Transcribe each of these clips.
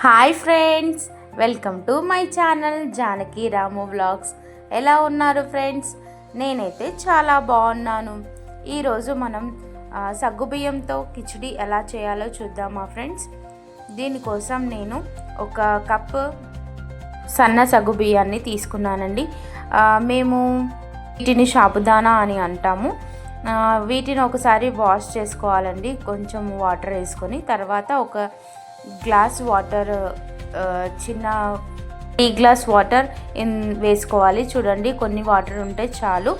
Hi friends welcome to my channel Janaki Ramu vlogs. ఎలా ఉన్నారు friends? నేనైతే చాలా బాగున్నాను. ఈరోజు మనం సగ్గుబియ్యంతో కిచిడి ఎలా చేయాలో చూద్దామా ఫ్రెండ్స్? దీనికోసం నేను ఒక కప్పు సన్న సగ్గు బియ్యాన్ని తీసుకున్నానండి. మేము వీటిని షాబుదానా అని అంటాము. వీటిని ఒకసారి వాష్ చేసుకోవాలండి. కొంచెం వాటర్ వేసుకొని తర్వాత ఒక గ్లాస్ వాటర్ చిన్న టీ గ్లాస్ వాటర్ ఇన్ వేసుకోవాలి. చూడండి కొన్ని వాటర్ ఉంటే చాలు.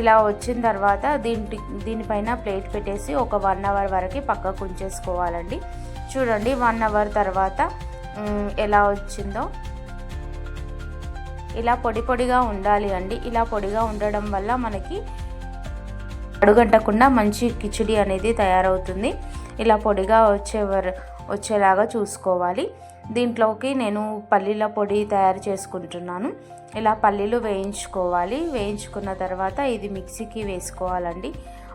ఇలా వచ్చిన తర్వాత దీని దీనిపైన ప్లేట్ పెట్టేసి ఒక వన్ అవర్ వరకు పక్కకు ఉంచేసుకోవాలండి. చూడండి వన్ అవర్ తర్వాత ఎలా వచ్చిందో. ఇలా పొడి పొడిగా ఉండాలి అండి. ఇలా పొడిగా ఉండడం వల్ల మనకి అడుగంటకుండా మంచి కిచిడి అనేది తయారవుతుంది. ఇలా పొడిగా వచ్చేవారు వచ్చేలాగా చూసుకోవాలి. దీంట్లోకి నేను పల్లీల పొడి తయారు చేసుకుంటున్నాను. ఇలా పల్లీలు వేయించుకోవాలి. వేయించుకున్న తర్వాత ఇది మిక్సీకి వేసుకోవాలండి.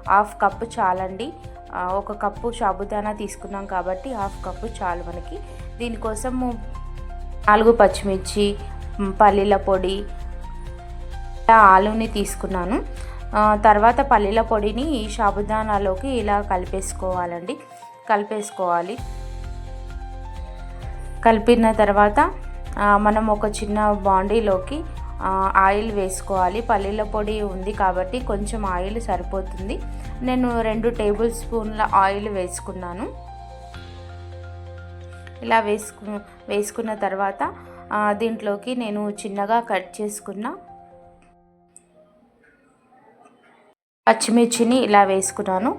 హాఫ్ కప్పు చాలండి. ఒక కప్పు సాబుదానా తీసుకున్నాం కాబట్టి హాఫ్ కప్పు చాలు మనకి. దీనికోసము నాలుగు పచ్చిమిర్చి పల్లీల పొడి ఆలుని తీసుకున్నాను. తర్వాత పల్లీల పొడిని ఈ సాబుదానాలోకి ఇలా కలిపేసుకోవాలండి. కలిపేసుకోవాలి. కలిపిన తర్వాత మనం ఒక చిన్న బాండీలోకి ఆయిల్ వేసుకోవాలి. పల్లీల పొడి ఉంది కాబట్టి కొంచెం ఆయిల్ సరిపోతుంది. నేను రెండు టేబుల్ స్పూన్ల ఆయిల్ వేసుకున్నాను. ఇలా వేసుకు వేసుకున్న తర్వాత దీంట్లోకి నేను చిన్నగా కట్ చేసుకున్న పచ్చిమిర్చిని ఇలా వేసుకున్నాను.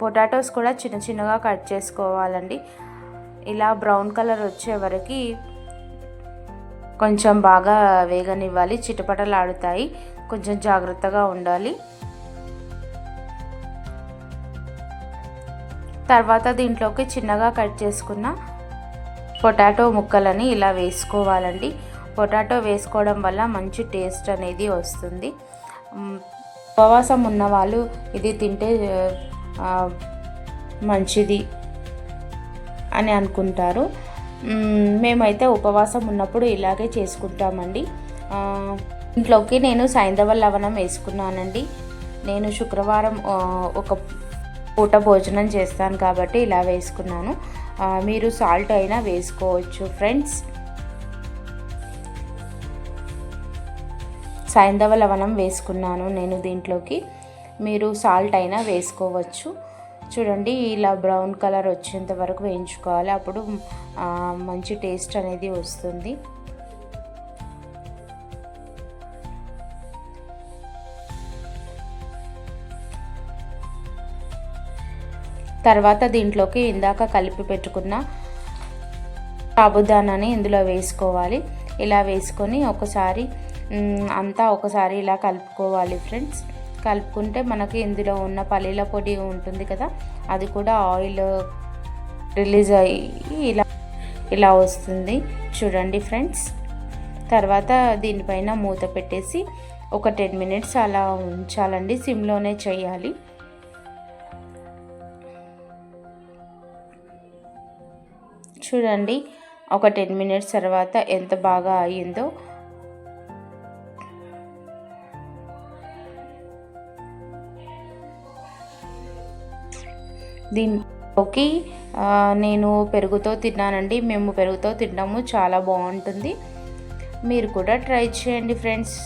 పొటాటోస్ కూడా చిన్న చిన్నగా కట్ చేసుకోవాలండి. ఇలా బ్రౌన్ కలర్ వచ్చే వరకు కొంచెం బాగా వేగనివ్వాలి. చిటపటలాడుతాయి. కొంచెం జాగ్రత్తగా ఉండాలి. తర్వాత దీంట్లోకి చిన్నగా కట్ చేసుకున్న పొటాటో ముక్కలని ఇలా వేసుకోవాలండి. పొటాటో వేసుకోవడం వల్ల మంచి టేస్ట్ అనేది వస్తుంది. ఉపవాసం ఉన్నవాళ్ళు ఇది తింటే మంచిది అని అనుకుంటారు. మేమైతే ఉపవాసం ఉన్నప్పుడు ఇలాగే చేసుకుంటామండి. ఇంట్లోకి నేను సైంధవ లవణం వేసుకున్నానండి. నేను శుక్రవారం ఒక పూట భోజనం చేస్తాను కాబట్టి ఇలా వేసుకున్నాను. మీరు సాల్ట్ అయినా వేసుకోవచ్చు ఫ్రెండ్స్. సైంధవ లవణం వేసుకున్నాను నేను దీంట్లోకి. మీరు సాల్ట్ అయినా వేసుకోవచ్చు. చూడండి ఇలా బ్రౌన్ కలర్ వచ్చేంత వరకు వేయించుకోవాలి. అప్పుడు మంచి టేస్ట్ అనేది వస్తుంది. తర్వాత దీంట్లోకి ఇందాక కలిపి పెట్టుకున్న సాబుదానాని ఇందులో వేసుకోవాలి. ఇలా వేసుకొని ఒకసారి అంతా ఒకసారి ఇలా కలుపుకోవాలి ఫ్రెండ్స్. కలుపుకుంటే మనకి ఇందులో ఉన్న పల్లీల పొడి ఉంటుంది కదా అది కూడా ఆయిల్ రిలీజ్ అయ్యి ఇలా ఇలా వస్తుంది. చూడండి ఫ్రెండ్స్. తర్వాత దీనిపైన మూత పెట్టేసి ఒక టెన్ మినిట్స్ అలా ఉంచాలండి సిమ్లోనే చేయాలి. చూడండి ఒక టెన్ మినిట్స్ తర్వాత ఎంత బాగా అయ్యిందో దీనిలోకి ఓకే నేను పెరుగుతో తిన్నానండి మేము పెరుగుతో తిన్నాము చాలా బాగుంటుంది. మీరు కూడా ట్రై చేయండి friends.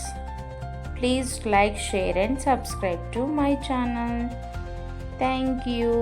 Please like share and subscribe to my channel. Thank you.